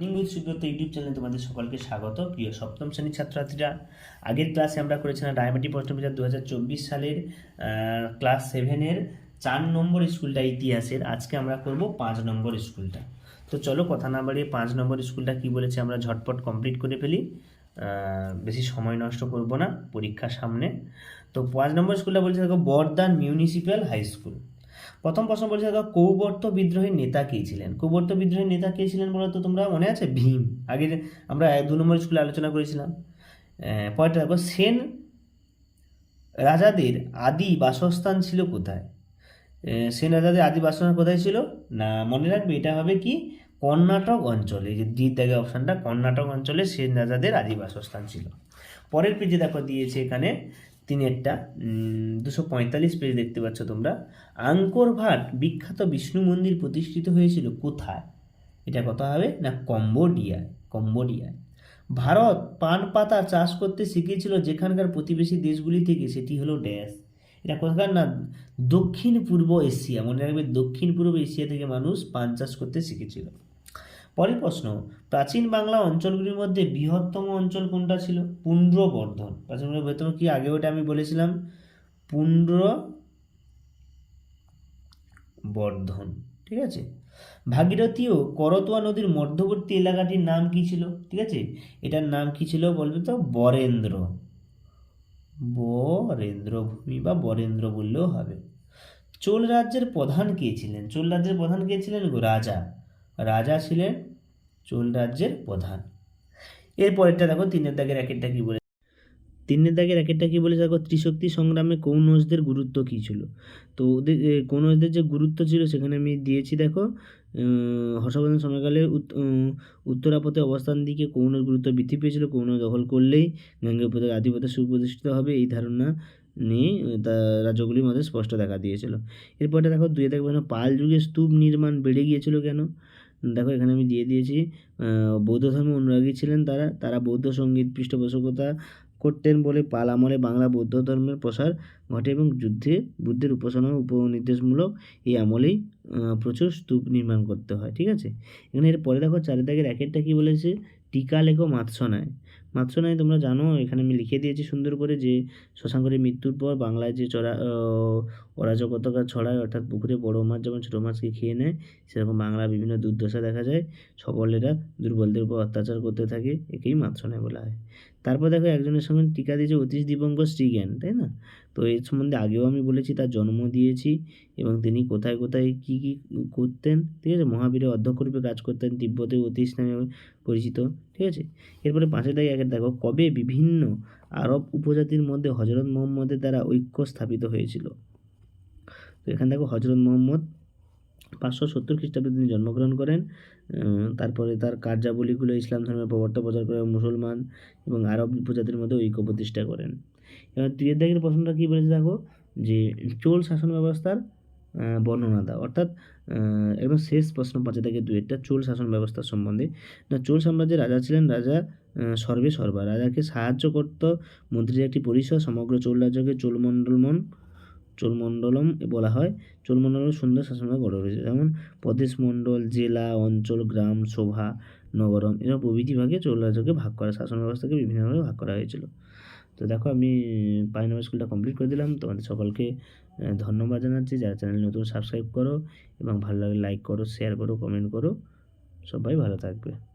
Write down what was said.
YouTube চ্যানেলে তোমাদের সকলকে স্বাগত। প্রিয় সপ্তম শ্রেণির ছাত্রছাত্রীরা, আগের ক্লাসে আমরা করেছিলাম ডায়াবেটি প্রশ্নবিচার দু হাজার চব্বিশ সালের ক্লাস সেভেনের চার নম্বর স্কুলটা ইতিহাসের। আজকে আমরা করব পাঁচ নম্বর স্কুলটা। তো চলো কথা না বাড়িয়ে পাঁচ নম্বর স্কুলটা কি বলেছে আমরা ঝটপট কমপ্লিট করে ফেলি। বেশি সময় নষ্ট করব না, পরীক্ষার সামনে। তো পাঁচ নম্বর স্কুলটা বলছে দেখো বর্দান মিউনিসিপ্যাল হাই স্কুল প্রথম প্রশ্ন বলছে দেখো, কৌবর্ত বিদ্রোহের নেতা কে ছিলেন? কৌবর্ত বিদ্রোহের নেতা কে ছিলেন বলতো তোমরা? মনে আছে? ভীম। আগে আমরা দু নম্বর স্কুলে আলোচনা করেছিলাম। পরেরটা দেখো, সেন রাজাদের আদি বাসস্থান ছিল কোথায়? সেন রাজাদের আদি বাসস্থান কোথায় ছিল? না, মনে রাখবে, এটা হবে কি? কর্ণাটক অঞ্চলে। যে দ্বি দাগে অপশানটা, কর্ণাটক অঞ্চলে সেন রাজাদের আদি বাসস্থান ছিল। পরের পেজে দেখো দিয়েছে এখানে তিনেরটা দুশো পঁয়তাল্লিশ পেজ দেখতে পাচ্ছ তোমরা। আঙ্কর ভাট বিখ্যাত বিষ্ণু মন্দির প্রতিষ্ঠিত হয়েছিল কোথায়? এটা কথা হবে? না, কম্বোডিয়ায় কম্বোডিয়ায়। ভারত পান পাতা চাষ করতে শিখেছিল যেখানকার প্রতিবেশী দেশগুলি থেকে, সেটি হলো ড্যাশ। এটা কোথাকার না? দক্ষিণ পূর্ব এশিয়া, মনে রাখবে দক্ষিণ পূর্ব এশিয়া থেকে মানুষ পান চাষ করতে শিখেছিল। পরের প্রশ্ন, প্রাচীন বাংলা অঞ্চলগুলির মধ্যে বৃহত্তম অঞ্চল কোনটা ছিল? পুণ্ড্রবর্ধন প্রাচীন বাংলা বৃহত্তম কি? আগে ওটা আমি বলেছিলাম। পুণ্ড্র বর্ধন ঠিক আছে? ভাগীরথী ও করতোয়া নদীর মধ্যবর্তী এলাকাটির নাম কি ছিল? ঠিক আছে? এটার নাম কি ছিল বলবে তো? বরেন্দ্র। বরেন্দ্র ভূমি বা বরেন্দ্র বললেও হবে। চোল রাজ্যের প্রধান কে ছিলেন? চোল রাজ্যের প্রধান কে ছিলেন? রাজা। রাজা ছিলেন চোল রাজ্যের প্রধান। এরপরেরটা দেখো তিনের দাগের র্যাকেটটা কি বলে? তিনের দাগের র্যাকেটটা কি বলেছে দেখো ত্রিশক্তি সংগ্রামে কৌনসদের গুরুত্ব কী ছিল? তো ওদের এ, কৌনসদের যে গুরুত্ব ছিল সেখানে আমি দিয়েছি দেখো হর্ষবর্ধন সময়কালে উত- উত্তরাপথে অবস্থান দিকে কৌনর গুরুত্ব বৃদ্ধি পেয়েছিল? কৌন দখল করলেই উপত্যকা আধিপত্য সুপ্রতিষ্ঠিত হবে এই ধারণা নিয়ে তা রাজ্যগুলির মধ্যে স্পষ্ট দেখা দিয়েছিল। এরপরে দেখো দুই দেখবে পাল যুগে স্তূপ নির্মাণ বেড়ে গিয়েছিল কেন? দেখো এখানে আমি দিয়ে দিয়েছি বৌদ্ধ ধর্মে অনুরাগী ছিলেন তারা তারা বৌদ্ধ সংগীত, পৃষ্ঠপোষকতা করতেন বলে পাল আমলে বাংলা বৌদ্ধ ধর্মের প্রসার ঘটে এবং যুদ্ধে বুদ্ধের উপাসনা উপনির্দেশমূলক এই আমলেই প্রচুর স্তূপ নির্মাণ করতে হয়, ঠিক আছে? এখানে এর পরে দেখো চারিদাগের একেরটা কী বলেছে? টিকা লেখো মাৎসনায় মাৎসনায় তোমরা জানো, এখানে আমি লিখে দিয়েছি সুন্দর করে যে শশাঙ্করের মৃত্যুর পর বাংলায় যে চড়া অরাজকতা ছড়ায়, অর্থাৎ পুকুরে বড় মাছ যেমন ছোটো মাছকে খেয়ে নেয়, সেরকম বাংলা বিভিন্ন দুর্দশা দেখা যায়। সকলেরা দুর্বলদের উপর অত্যাচার করতে থাকে, একেই মাত্র মাৎসনায় বলা হয়। তারপর দেখো একজনের সঙ্গে টিকা দিয়েছে অতীশ দিবঙ্কর শ্রীজ্ঞান, তাই না? তো এর সম্বন্ধে আগেও আমি বলেছি, তার জন্ম দিয়েছি এবং তিনি কোথায় কোথায় কী কী করতেন, ঠিক আছে? মহাবীরের অধ্যক্ষ রূপে কাজ করতেন তিব্বতে অতীশ নামে পরিচিত, ঠিক আছে? এরপরে পাঁচের দাগে একের দেখো, কবে বিভিন্ন আরব উপজাতির মধ্যে হজরত মোহাম্মদের দ্বারা ঐক্য স্থাপিত হয়েছিল? তো এখানে দেখো হজরত মোহাম্মদ পাঁচশো সত্তর খ্রিস্টাব্দে তিনি জন্মগ্রহণ করেন। তারপরে তার কার্যাবলীগুলো ইসলাম ধর্মের প্রবর্তন প্রচার করে মুসলমান এবং আরব উপজাতির মধ্যে ঐক্য প্রতিষ্ঠা করেন। এবার দুইয়ের প্রশ্নটা কী বলেছে দেখো? যে চোল শাসন ব্যবস্থার বর্ণনা দাও। অর্থাৎ একদম শেষ প্রশ্ন পাঁচে থেকে দুইয়েরটা চোল শাসন ব্যবস্থার সম্বন্ধে। না, চোল সাম্রাজ্যের রাজা ছিলেন রাজা সর্বে সর্বা রাজাকে সাহায্য করত মন্ত্রীর একটি পরিষদ, সমগ্র চোল রাজ্যকে চোলমণ্ডলমন চোলমণ্ডলম বলা হয়। চোলমণ্ডলম সুন্দর শাসনভাবে গড়ে উঠেছে। যেমন প্রদেশ মণ্ডল, জেলা, অঞ্চল, গ্রাম, সভা, নগরম এরকম প্রভৃতি ভাগে চোল রাজ্যকে ভাগ করা। শাসন ব্যবস্থাকে বিভিন্নভাবে ভাগ করা হয়েছিল। তো দেখো, আমি পাঁচ নম্বর স্কুলটা কমপ্লিট করে দিলাম। তোমাদের সকলকে ধন্যবাদ জানাচ্ছি। যারা চ্যানেল নতুন সাবস্ক্রাইব করো এবং ভালো লাগলে লাইক করো, শেয়ার করো, কমেন্ট করো। সবাই ভালো থাকবে।